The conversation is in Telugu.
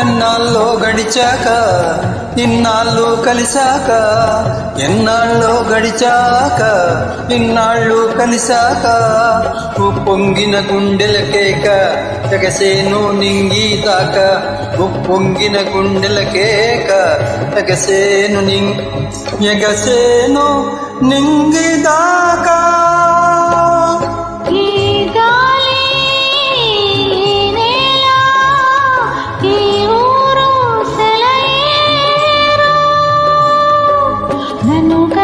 ఎన్నాళ్ళో గడిచాక ఇన్నాళ్ళు కలిశాక ఎన్నాళ్ళో గడిచాక ఇన్నాళ్ళు కలిశాక ఉప్పొంగిన గుండెలకేక తెగసేను నింగి ఉప్పొంగిన గుండెలకేక తెగసేను నింగి ఎగసేను నింగి no